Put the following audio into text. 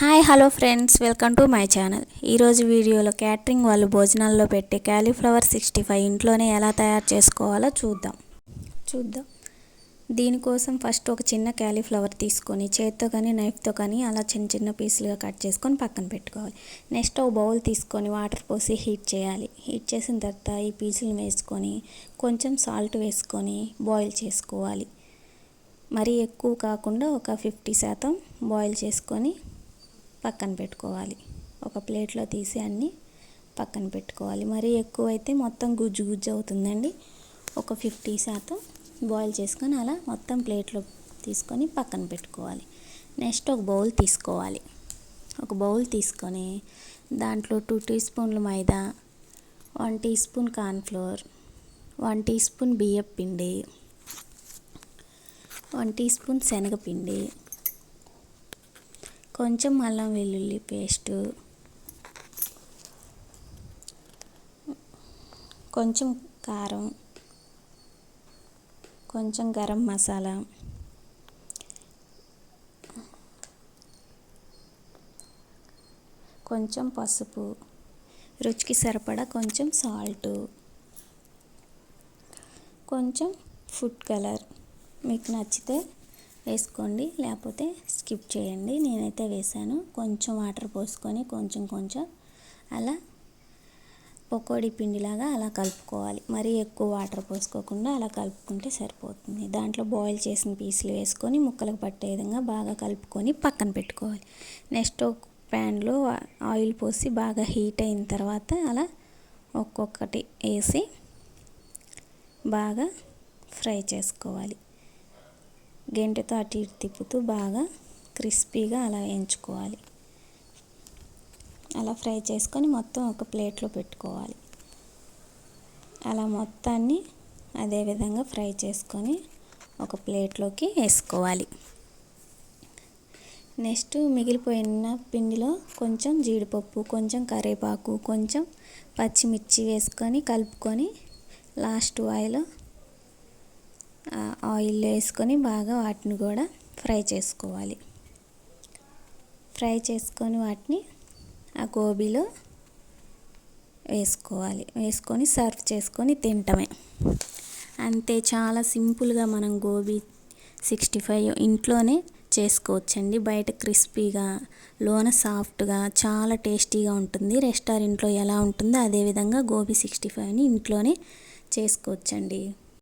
Hi hello friends. Welcome to my channel. ఈరోజు వీడియోలో catering వాళ్ళు భోజనాల్లో పెట్టే క్యాలీఫ్లవర్ సిక్స్టీ ఫైవ్ ఇంట్లోనే ఎలా తయారు చేసుకోవాలో చూద్దాం. చూద్దాం. దీనికోసం ఫస్ట్ ఒక చిన్న క్యాలీఫ్లవర్ తీసుకొని చేత్తో కానీ నైఫ్తో కానీ అలా చిన్న చిన్న పీసులుగా కట్ చేసుకొని పక్కన పెట్టుకోవాలి. నెక్స్ట్ ఒక బౌల్ తీసుకొని వాటర్ పోసి హీట్ చేయాలి. హీట్ చేసిన తర్వాత ఈ పీసులు వేసుకొని కొంచెం సాల్ట్ వేసుకొని బాయిల్ చేసుకోవాలి. మరీ ఎక్కువ కాకుండా ఒక ఫిఫ్టీ శాతం బాయిల్ చేసుకొని పక్కన పెట్టుకోవాలి. ఒక ప్లేట్లో తీసి అన్నీ పక్కన పెట్టుకోవాలి. మరీ ఎక్కువ అయితే మొత్తం గుజ్జు గుజ్జు అవుతుందండి. ఒక ఫిఫ్టీ శాతం బాయిల్ చేసుకొని అలా మొత్తం ప్లేట్లో తీసుకొని పక్కన పెట్టుకోవాలి. నెక్స్ట్ ఒక బౌల్ తీసుకోవాలి. ఒక బౌల్ తీసుకొని దాంట్లో టూ టీ స్పూన్లు మైదా one teaspoon cornflour one teaspoon బియ్యం పిండి వన్ టీ స్పూన్ శనగపిండి కొంచెం అల్లం వెల్లుల్లి పేస్టు. కొంచెం కారం. కొంచెం గరం మసాలా. కొంచెం పసుపు. రుచికి సరిపడా కొంచెం సాల్టు. కొంచెం ఫుడ్ కలర్. మీకు నచ్చితే వేసుకోండి లేకపోతే స్కిప్ చేయండి. నేనైతే వేసాను కొంచెం వాటర్ పోసుకొని కొంచెం కొంచెం అలా పకోడీ పిండిలాగా అలా కలుపుకోవాలి. మరీ ఎక్కువ వాటర్ పోసుకోకుండా అలా కలుపుకుంటే సరిపోతుంది. దాంట్లో బాయిల్ చేసిన పీసులు వేసుకొని ముక్కలకు పట్టే విధంగా బాగా కలుపుకొని పక్కన పెట్టుకోవాలి. నెక్స్ట్ ఒక ప్యాన్లో ఆయిల్ పోసి బాగా హీట్ అయిన తర్వాత అలా ఒక్కొక్కటి వేసి బాగా ఫ్రై చేసుకోవాలి. గెంటెతో అటు ఇటు తిప్పుతూ బాగా క్రిస్పీగా అలా వేయించుకోవాలి. అలా ఫ్రై చేసుకొని మొత్తం ఒక ప్లేట్లో పెట్టుకోవాలి. అలా మొత్తాన్ని అదే విధంగా ఫ్రై చేసుకొని ఒక ప్లేట్లోకి వేసుకోవాలి. నెక్స్ట్ మిగిలిపోయిన పిండిలో కొంచెం జీడిపప్పు కొంచెం కరివేపాకు కొంచెం పచ్చిమిర్చి వేసుకొని కలుపుకొని లాస్ట్ ఆయిల్ ఆయిల్ వేసుకొని బాగా వాటిని కూడా ఫ్రై చేసుకోవాలి. ఫ్రై చేసుకొని వాటిని ఆ గోబీలో వేసుకోవాలి. వేసుకొని సర్వ్ చేసుకొని తింటమే. అంతే చాలా సింపుల్గా మనం గోబీ సిక్స్టీ ఫైవ్ ఇంట్లోనే చేసుకోవచ్చండి. బయట క్రిస్పీగా లోన సాఫ్ట్గా చాలా టేస్టీగా ఉంటుంది. రెస్టారెంట్లో ఎలా ఉంటుందో అదేవిధంగా గోబీ సిక్స్టీ ఫైవ్ని ఇంట్లోనే చేసుకోవచ్చండి.